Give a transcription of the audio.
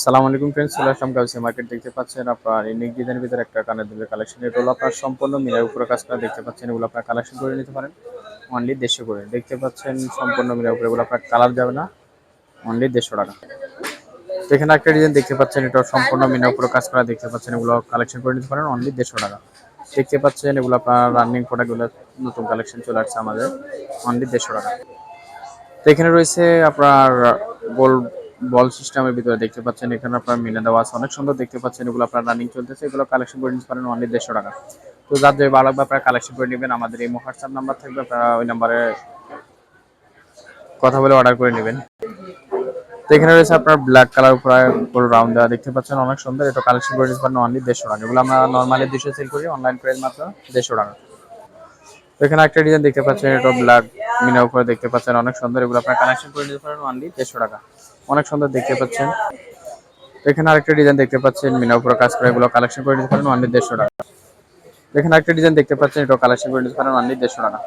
সালাম আলাইকুম ফ্রেন্ডস চলে আসলাম গাউসি মার্কেট দেখতে পাচ্ছেন আপনার ইউনিক ডিজাইনের ভিতরে একটা কানের দুলের কালেকশন এটা হলো আপনার সম্পূর্ণ মিনার উপরে কাজ করা দেখতে পাচ্ছেন, এগুলো আপনার কালেকশন করে নিতে পারেন। অনলি দেড়শো করে। দেখতে পাচ্ছেন, সম্পূর্ণ মিনার উপরে এগুলো আপনার কালার যাবে না অনলি দেড়শো টাকা। এখানে একটা ডিজাইন দেখতে পাচ্ছেন এটা সম্পূর্ণ মিনার উপরে কাজ করা দেখতে পাচ্ছেন, এগুলো কালেকশন করে নিতে পারেন অনলি দেড়শো টাকা। দেখতে পাচ্ছেন, এগুলো আপনার রানিং প্রোডাক্টগুলো নতুন কালেকশন চলে আসছে আমাদের অনলি দেড়শো টাকা। তো এখানে রয়েছে আপনার গোল বল সিস্টেমের ভিতরে দেখতে পাচ্ছেন, এখানে আপনার মিলে দেওয়া আছে। অনেক সুন্দর দেখতে পাচ্ছেন, এগুলো আপনার রানিং চলতেছে, এগুলো কালেকশন করে নিতে পারেন অনলি দেড়শো টাকা। তো যার যে ভালো লাগবে কালেকশন করে নেবেন, আমাদের এই হোয়াটসঅ্যাপ নাম্বার থাকবে, আপনারা ওই নাম্বারে কথা বলে অর্ডার করে নেবেন। তো এখানে রয়েছে আপনার ব্ল্যাক কালার উপরে পুরো রাউন্ড দেওয়া দেখতে পাচ্ছেন, অনেক সুন্দর। এটা কালেকশন করে নিতে পারেন অনলি দেড়শো টাকা। এগুলো আমরা নর্মালি দুশো সেল করি অনলাইন প্রাইস মাত্র দেড়শো টাকা। তো এখানে একটা ডিজাইন দেখতে পাচ্ছেন, এটা ব্ল্যাক মিনা উপরে দেখতে পাচ্ছেন অনেক সুন্দর, এগুলো আপনার কানেকশন করে নিতে পারেন অনলি দেড়শো টাকা। অনেক সুন্দর দেখতে পাচ্ছেন। এখানে আরেকটা ডিজাইন দেখতে পাচ্ছেন মিনা উপরে কাজ করে, এগুলো কালেকশন করে নিতে পারেন অনলি দেড়শো টাকা। এখানে আরেকটা ডিজাইন দেখতে পাচ্ছেন, এটাও কালেকশন করে নিতে পারেন অনলি দেড়শো টাকা।